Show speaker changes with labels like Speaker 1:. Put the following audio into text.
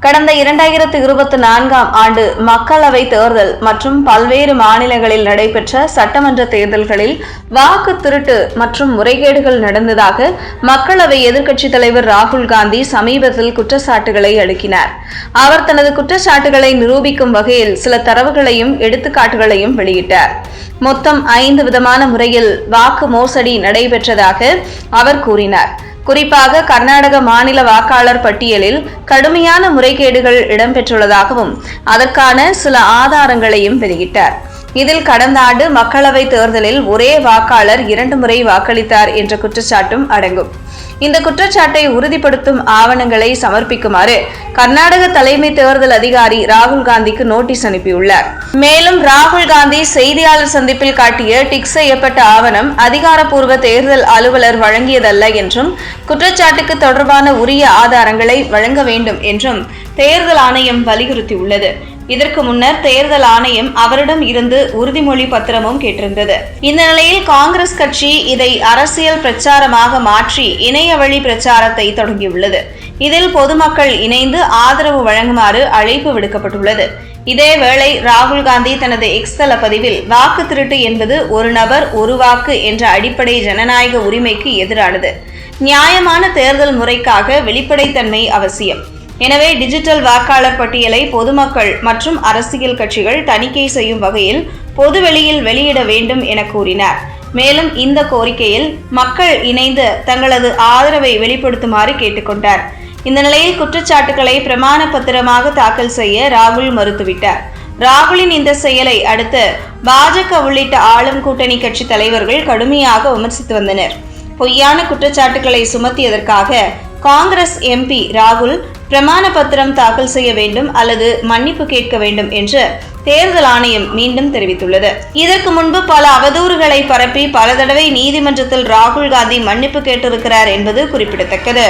Speaker 1: கடந்த இரண்டாயிரத்து இருபத்தி நான்காம் ஆண்டு மக்களவை தேர்தல் மற்றும் பல்வேறு மாநிலங்களில் நடைபெற்ற சட்டமன்ற தேர்தல்களில் வாக்கு திருட்டு மற்றும் முறைகேடுகள் நடந்ததாக மக்களவை எதிர்க்கட்சித் தலைவர் ராகுல் காந்தி சமீபத்தில் குற்றச்சாட்டுகளை அடுக்கினார் அவர் தனது குற்றச்சாட்டுகளை நிரூபிக்கும் வகையில் சில தரவுகளையும் எடுத்துக்காட்டுகளையும் வெளியிட்டார். மொத்தம் ஐந்து விதமான முறையில் வாக்கு மோசடி நடைபெற்றதாக அவர் கூறினார். குறிப்பாக கர்நாடக மாநில வாக்காளர் பட்டியலில் கடுமையான முறைகேடுகள் இடம்பெற்றுள்ளதாகவும் அதற்கான சில ஆதாரங்களையும் வெளியிட்டார். இதில் கடந்த ஆண்டு மக்களவை தேர்தலில் ஒரே வாக்காளர் இரண்டு முறை வாக்களித்தார் என்ற குற்றச்சாட்டும் அடங்கும். இந்த குற்றச்சாட்டை உறுதிப்படுத்தும் ஆவணங்களை சமர்ப்பிக்குமாறு கர்நாடக தலைமை தேர்தல் அதிகாரி ராகுல் காந்திக்கு நோட்டீஸ் அனுப்பியுள்ளார். மேலும் ராகுல் காந்தி செய்தியாளர் சந்திப்பில் காட்டிய டிக் செய்யப்பட்ட ஆவணம் அதிகாரப்பூர்வ தேர்தல் அலுவலர் வழங்கியதல்ல என்றும் குற்றச்சாட்டுக்கு தொடர்பான உரிய ஆதாரங்களை வழங்க வேண்டும் என்றும் தேர்தல் ஆணையம் வலியுறுத்தியுள்ளது. இதற்கு முன்னர் தேர்தல் ஆணையம் அவரிடம் இருந்து உறுதிமொழி பத்திரமும் கேட்டிருந்தது. இந்த நிலையில் காங்கிரஸ் கட்சி இதை அரசியல் பிரச்சாரமாக மாற்றி இணைய வழி பிரச்சாரத்தை தொடங்கியுள்ளது. இதில் பொதுமக்கள் இணைந்து ஆதரவு வழங்குமாறு அழைப்பு விடுக்கப்பட்டுள்ளது. இதேவேளை ராகுல் காந்தி தனது எக்ஸ் தள பதிவில் வாக்கு திருட்டு என்பது ஒரு நபர் ஒரு வாக்கு என்ற அடிப்படை ஜனநாயக உரிமைக்கு எதிரானது. நியாயமான தேர்தல் முறைக்காக வெளிப்படைத்தன்மை அவசியம். எனவே டிஜிட்டல் வாக்காளர் பட்டியலை பொதுமக்கள் மற்றும் அரசியல் கட்சிகள் தணிக்கை செய்யும் வகையில் பொதுவெளியில் வெளியிட வேண்டும் என கூறினார். மேலும் இந்த கோரிக்கையில் மக்கள் இணைந்து தங்களது ஆதரவை வெளிப்படுத்துமாறு கேட்டுக்கொண்டார். இந்த நிலையில் குற்றச்சாட்டுகளை பிரமாண பத்திரமாக தாக்கல் செய்ய ராகுல் மறுத்துவிட்டார். ராகுலின் இந்த செயலை அடுத்து பாஜக உள்ளிட்ட ஆளும் கூட்டணி கட்சி தலைவர்கள் கடுமையாக விமர்சித்து வந்தனர். பொய்யான குற்றச்சாட்டுகளை சுமத்தியதற்காக காங்கிரஸ் எம்பி ராகுல் பிரமாண பத்திரம் தாக்கல் செய்ய வேண்டும் அல்லது மன்னிப்பு கேட்க வேண்டும் என்று தேர்தல் ஆணையம் மீண்டும் தெரிவித்துள்ளது. இதற்கு முன்பு பல அவதூறுகளை பரப்பி பல தடவை நீதிமன்றத்தில் ராகுல் காந்தி மன்னிப்பு கேட்டிருக்கிறார் என்பது குறிப்பிடத்தக்கது.